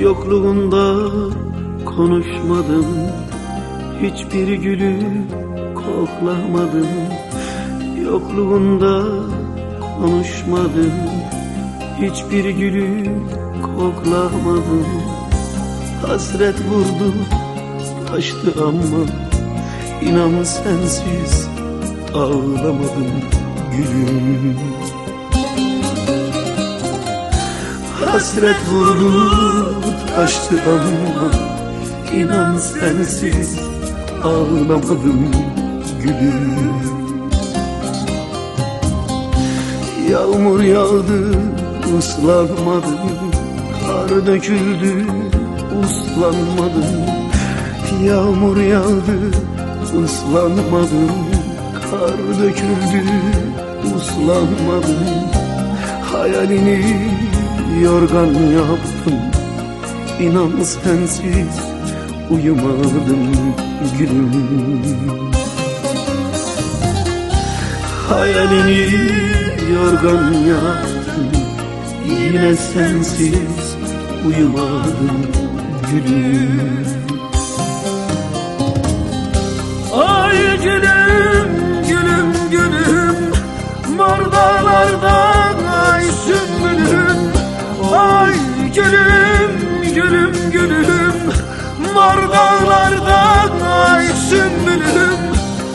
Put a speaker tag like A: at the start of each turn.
A: Yokluğunda konuşmadım. Hiçbir gülü koklamadım. Yokluğunda konuşmadım. Hiçbir gülü koklamadım. Hasret vurdu taştı ama İnan sensiz ağlamadım gülüm. Hasret vurdu taştı ama İnan sensiz ağlamadım gülüm. Yağmur yağdı ıslanmadım Kar döküldü uslanmadım. Yağmur yağdı ıslanmadım Kar döküldü uslanmadım. Hayalini yorgan yaptım İnan sensiz uyumadım gülüm. Hayalini yorgan yaptım Yine sensiz uyumadım gülüm. Ay gülüm gülüm gülüm Mor Kar dağlarda ay sümbülüm